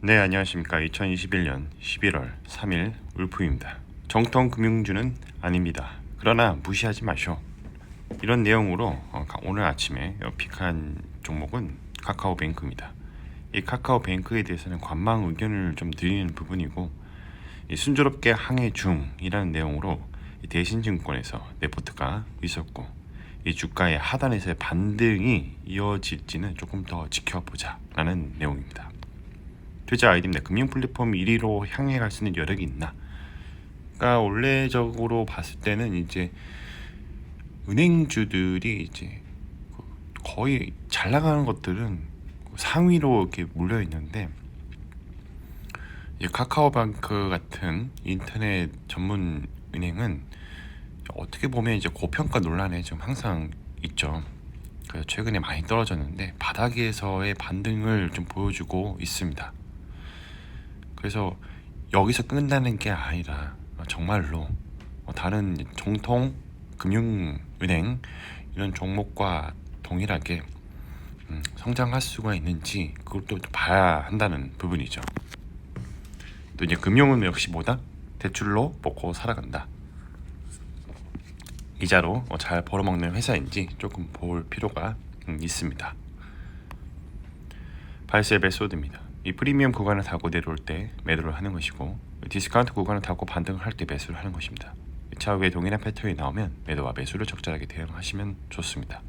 네, 안녕하십니까. 2021년 11월 3일 울프입니다. 정통 금융주는 아닙니다. 그러나 무시하지 마쇼. 이런 내용으로 어, 가- 오늘 아침에 픽한 종목은 카카오뱅크입니다. 이 카카오뱅크에 대해서는 관망 의견을 좀 드리는 부분이고 이 순조롭게 항해 중이라는 내용으로 이 대신증권에서 레포트가 있었고 이 주가의 하단에서의 반등이 이어질지는 조금 더 지켜보자라는 내용입니다. 투자 아이디입니다. 금융 플랫폼 1위로 향해 갈 수 있는 여력이 있나? 그러니까 원래적으로 봤을 때는 이제 은행주들이 이제 그 거의 잘 나가는 것들은 상위로 이렇게 몰려 있는데 이 카카오뱅크 같은 인터넷 전문 은행은 어떻게 보면 이제 고평가 논란에 좀 항상 있죠. 그래서 최근에 많이 떨어졌는데 바닥에서의 반등을 좀 보여주고 있습니다. 그래서 여기서 끝나는 게 아니라 정말로 다른 정통 금융은행 이런 종목과 동일하게 음, 성장할 수가 있는지 그것도 좀 봐야 한다는 부분이죠. 또 이제 금융은 역시 뭐다? 대출로 먹고 살아간다. 이자로 어, 잘 벌어먹는 회사인지 조금 볼 필요가 음, 있습니다. 발세 메소드입니다. 이 프리미엄 구간을 타고 내려올 때 매도를 하는 것이고 디스카운트 구간을 타고 반등을 할 때 매수를 하는 것입니다. 차후에 동일한 패턴이 나오면 매도와 매수를 적절하게 대응하시면 좋습니다.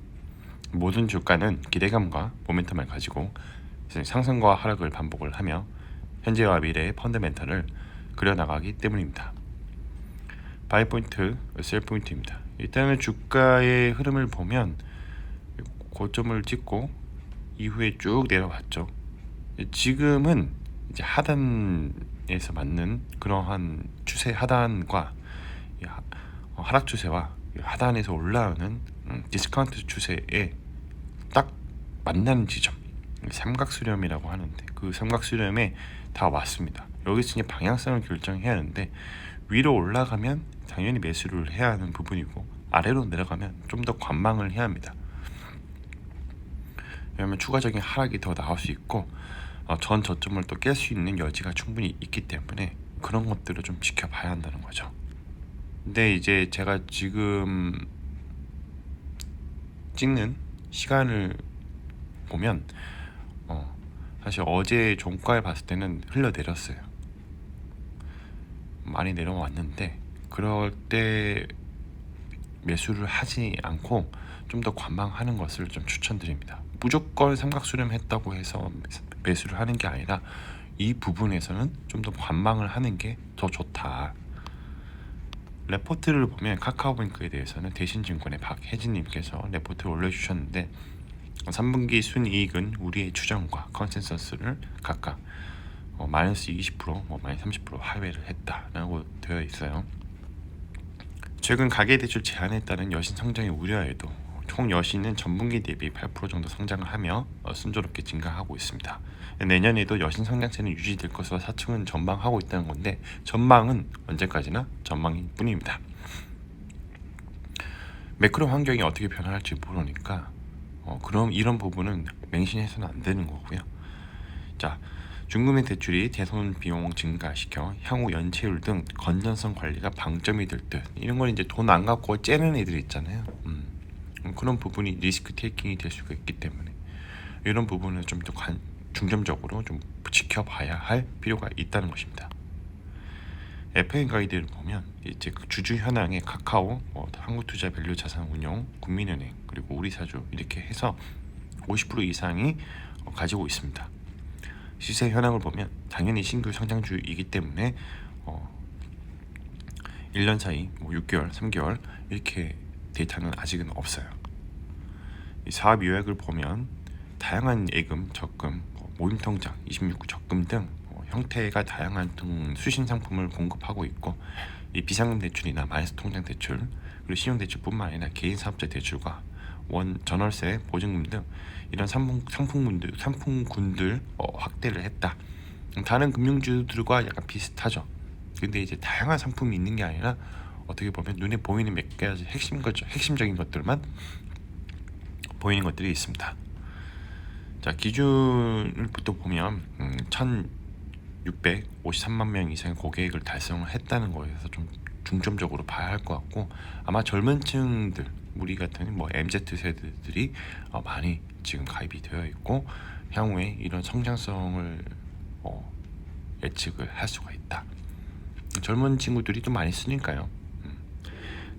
모든 주가는 기대감과 모멘텀을 가지고 상승과 하락을 반복을 하며 현재와 미래의 펀더멘탈을 그려나가기 때문입니다. 바이 포인트, 셀 포인트입니다. 일단은 주가의 흐름을 보면 고점을 찍고 이후에 쭉 내려왔죠. 지금은 이제 하단에서 맞는 그러한 추세 하단과 어, 하락 추세와 이 하단에서 올라오는 음, 디스카운트 추세에 딱 만나는 지점 삼각수렴이라고 하는데 그 삼각수렴에 다 왔습니다. 여기서 이제 방향성을 결정해야 하는데 위로 올라가면 당연히 매수를 해야 하는 부분이고 아래로 내려가면 좀 더 관망을 해야 합니다. 왜냐하면 추가적인 하락이 더 나올 수 있고 어, 전 저점을 또 깰 수 있는 여지가 충분히 있기 때문에 그런 것들을 좀 지켜봐야 한다는 거죠. 근데 이제 제가 지금 찍는 시간을 보면 어, 사실 어제 종가를 봤을 때는 흘러 내렸어요. 많이 내려왔는데 그럴 때 매수를 하지 않고 좀 더 관망하는 것을 좀 추천드립니다. 무조건 삼각수렴 했다고 해서 매수를 하는 게 아니라 이 부분에서는 좀 더 관망을 하는 게 더 좋다. 레포트를 보면 카카오뱅크에 대해서는 대신증권의 박혜진님께서 레포트를 올려주셨는데 3분기 순이익은 우리의 추정과 컨센서스를 각각 어, 마이너스 20%, 뭐 마이너스 30% 하회를 했다라고 되어 있어요. 최근 가계대출 제한에 따른 여신 성장의 우려에도 총 여신은 전분기 대비 8% 정도 성장을 하며 어, 순조롭게 증가하고 있습니다. 내년에도 여신 성장세는 유지될 것으로 사측은 전망하고 있다는 건데 전망은 언제까지나 전망일 뿐입니다. 매크로 환경이 어떻게 변화할지 모르니까 어, 그럼 이런 부분은 맹신해서는 안 되는 거고요. 자, 중금의 대출이 대손 비용 증가시켜 향후 연체율 등 건전성 관리가 방점이 될 듯. 이런 건 이제 돈 안 갖고 째는 애들 있잖아요. 음, 음, 그런 부분이 리스크 테이킹이 될 수가 있기 때문에 이런 부분을 좀 더 중점적으로 좀 지켜봐야 할 필요가 있다는 것입니다. FM 가이드를 보면 이제 그 주주 현황에 카카오, 뭐 한국투자 밸류 자산운용, 국민은행 그리고 우리사주 이렇게 해서 50% 이상이 어, 가지고 있습니다. 시세 현황을 보면 당연히 신규 성장주이기 때문에 어, 1년 사이 뭐 6개월, 3개월 이렇게 데이터는 아직은 없어요. 이 사업 요약을 보면 다양한 예금, 적금, 뭐 모임통장, 26구 적금 등 어, 형태가 다양한 등 수신 상품을 공급하고 있고 이 비상금 대출이나 마이너스 통장 대출 그리고 신용 대출뿐만 아니라 개인 사업자 대출과 원 전월세 보증금 등 이런 상품 상품군들 상품군들 어, 확대를 했다. 다른 금융주들과 약간 비슷하죠. 근데 이제 다양한 상품이 있는 게 아니라 어떻게 보면 눈에 보이는 몇 가지 핵심 거죠. 핵심적인 것들만 보이는 것들이 있습니다. 자 기준을 부터 보면 음, 653만 명 이상의 고객을 달성을 했다는 거에서 좀 중점적으로 봐야 할 것 같고 아마 젊은 층들 우리 같은 뭐 MZ 세대들이 어, 많이 지금 가입이 되어 있고 향후에 이런 성장성을 어, 예측을 할 수가 있다. 젊은 친구들이 좀 많이 쓰니까요.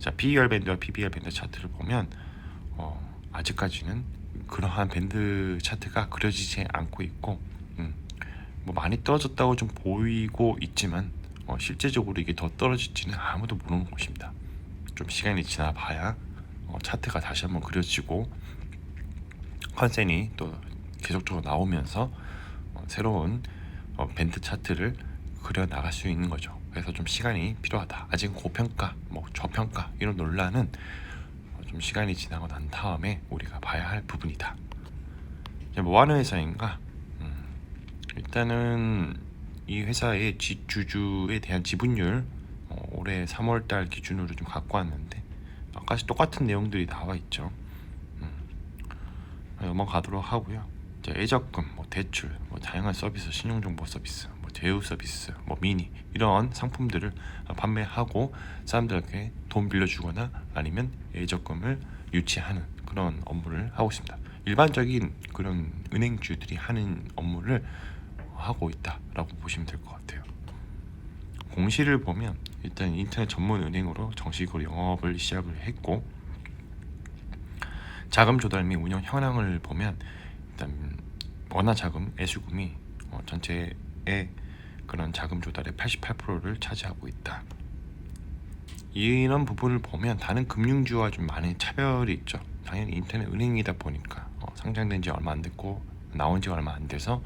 음. 자, PER 밴드와 PBR 밴드 차트를 보면 어, 아직까지는 그러한 밴드 차트가 그려지지 않고 있고 음, 뭐 많이 떨어졌다고 좀 보이고 있지만 어, 실제적으로 이게 더 떨어질지는 아무도 모르는 것입니다. 좀 시간이 지나 봐야 어, 차트가 다시 한번 그려지고 컨센이 또 계속적으로 나오면서 어, 새로운 어, 밴드 차트를 그려 나갈 수 있는 거죠. 그래서 좀 시간이 필요하다. 아직 고평가, 뭐 저평가 이런 논란은 어, 좀 시간이 지나고 난 다음에 우리가 봐야 할 부분이다. 뭐 하는 회사인가? 음, 일단은 이 회사의 지- 주주에 대한 지분율 어, 올해 3월달 기준으로 좀 갖고 왔는데 아까 똑같은 내용들이 나와 있죠. 음, 넘어가도록 하고요. 이제 예적금, 뭐 대출, 뭐 다양한 서비스, 신용정보 서비스, 뭐 제휴 서비스, 뭐 미니 이런 상품들을 판매하고 사람들에게 돈 빌려주거나 아니면 예적금을 유치하는 그런 업무를 하고 있습니다. 일반적인 그런 은행주들이 하는 업무를 하고 있다라고 보시면 될 것 같아요. 공시를 보면 일단 인터넷 전문 은행으로 정식으로 영업을 시작을 했고 자금 조달 및 운영 현황을 보면 일단 원화 자금 애수금이 어, 전체 의 그런 자금 조달의 88%를 차지하고 있다. 이런 부분을 보면 다른 금융주와 좀 많은 차별이 있죠. 당연히 인터넷 은행이다 보니까 어, 상장된 지 얼마 안 됐고 나온 지 얼마 안 돼서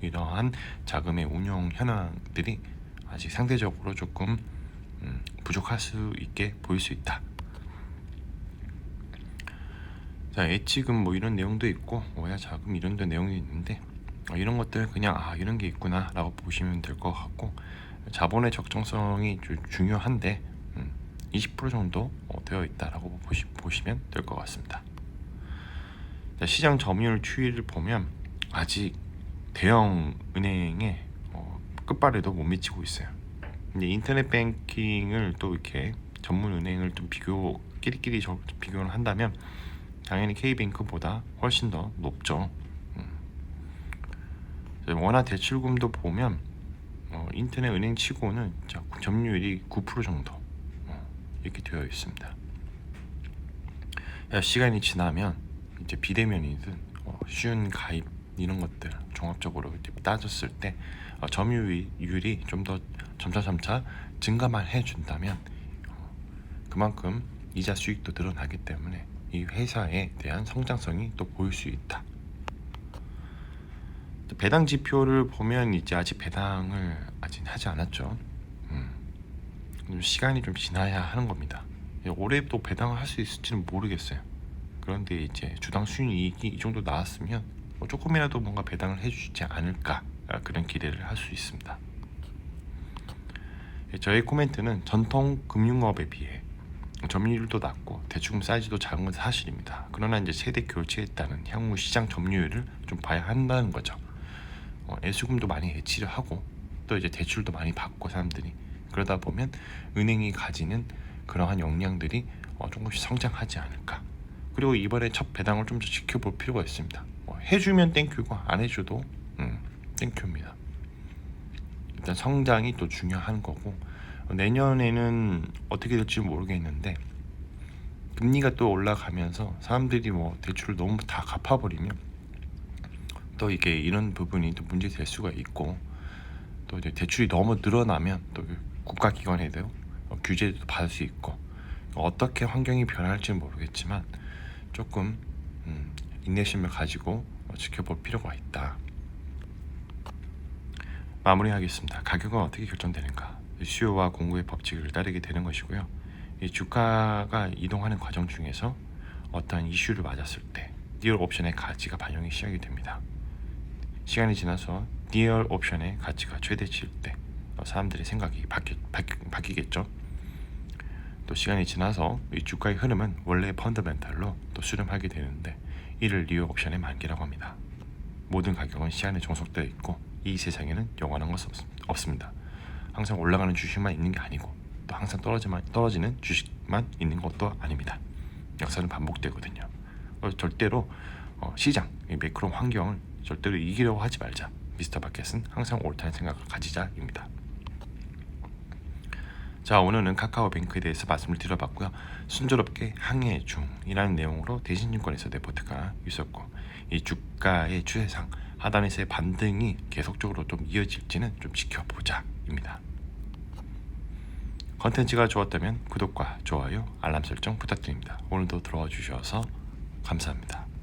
이러한 자금의 운용 현황들이 아직 상대적으로 조금 음, 부족할 수 있게 보일 수 있다. 자, 예치금 뭐 이런 내용도 있고 원화 자금 이런 데 내용이 있는데 어, 이런 것들 그냥 아 이런 게 있구나라고 보시면 될 것 같고 자본의 적정성이 주, 중요한데 음, 20% 정도 어, 되어 있다라고 보시, 보시면 될 것 같습니다. 자, 시장 점유율 추이를 보면 아직 대형 은행의 어, 끝발에도 못 미치고 있어요. 이제 인터넷 뱅킹을 또 이렇게 전문 은행을 좀 비교 끼리끼리 저, 비교를 한다면 당연히 K뱅크보다 훨씬 더 높죠. 음. 원화 대출금도 보면 어, 인터넷 은행 치고는 자, 점유율이 9% 정도 어, 이렇게 되어 있습니다. 야, 시간이 지나면 이제 비대면이든 어, 쉬운 가입 이런 것들 종합적으로 따졌을 때 어, 점유율이 좀 더 점차 점차 증가만 해준다면 어, 그만큼 이자 수익도 늘어나기 때문에 이 회사에 대한 성장성이 또 보일 수 있다. 또 배당 지표를 보면 이제 아직 배당을 아직 하지 않았죠. 음, 좀 시간이 좀 지나야 하는 겁니다. 올해 또 배당을 할 수 있을지는 모르겠어요. 그런데 이제 주당 순이익이 이 정도 나왔으면 뭐 조금이라도 뭔가 배당을 해주지 않을까 아, 그런 기대를 할 수 있습니다. 예, 저의 코멘트는 전통 금융업에 비해 점유율도 낮고 대출금 사이즈도 작은 건 사실입니다. 그러나 이제 세대 따른 향후 시장 점유율을 좀 봐야 한다는 거죠. 어, 애수금도 많이 예치를 하고 또 이제 대출도 많이 받고 사람들이 그러다 보면 은행이 가지는 그러한 역량들이 어, 조금씩 성장하지 않을까. 그리고 이번에 첫 배당을 좀 더 지켜볼 필요가 있습니다. 어, 해주면 땡큐고 안 해줘도 음, 땡큐입니다. 일단 성장이 또 중요한 거고 어, 내년에는 어떻게 될지 모르겠는데 금리가 또 올라가면서 사람들이 뭐 대출을 너무 다 갚아버리면 또 이게 이런 부분이 또 문제 될 수가 있고 또 이제 대출이 너무 늘어나면 또 국가기관에도 어, 규제도 받을 수 있고 어떻게 환경이 변할지는 모르겠지만 조금 음, 인내심을 가지고 어, 지켜볼 필요가 있다. 마무리하겠습니다. 가격은 어떻게 결정되는가? 수요와 공급의 법칙을 따르게 되는 것이고요. 이 주가가 이동하는 과정 중에서 어떤 이슈를 맞았을 때 디얼 옵션의 가치가 반영이 시작이 됩니다. 시간이 지나서 디얼 옵션의 가치가 최대치일 때 어, 사람들의 생각이 바뀌, 바뀌, 바뀌 겠죠. 또 시간이 지나서 이 주가의 흐름은 원래 펀더멘탈로 또 수렴하게 되는데 이를 리어 옵션의 만기라고 합니다. 모든 가격은 시간에 종속되어 있고 이 세상에는 영원한 것은 없- 없습니다. 항상 올라가는 주식만 있는 게 아니고 또 항상 떨어지는 주식만 있는 것도 아닙니다. 역사는 반복되거든요. 어, 절대로 어, 시장, 이 매크로 환경을 절대로 이기려고 하지 말자. 미스터 바켓은 항상 옳다는 생각을 가지자입니다. 자 오늘은 카카오뱅크에 대해서 말씀을 드려봤고요. 순조롭게 항해 중이라는 내용으로 대신증권에서 레포트가 있었고 이 주가의 추세상 하단에서의 반등이 계속적으로 좀 이어질지는 좀 지켜보자입니다. 컨텐츠가 좋았다면 구독과 좋아요, 알람 설정 부탁드립니다. 오늘도 들어와 주셔서 감사합니다.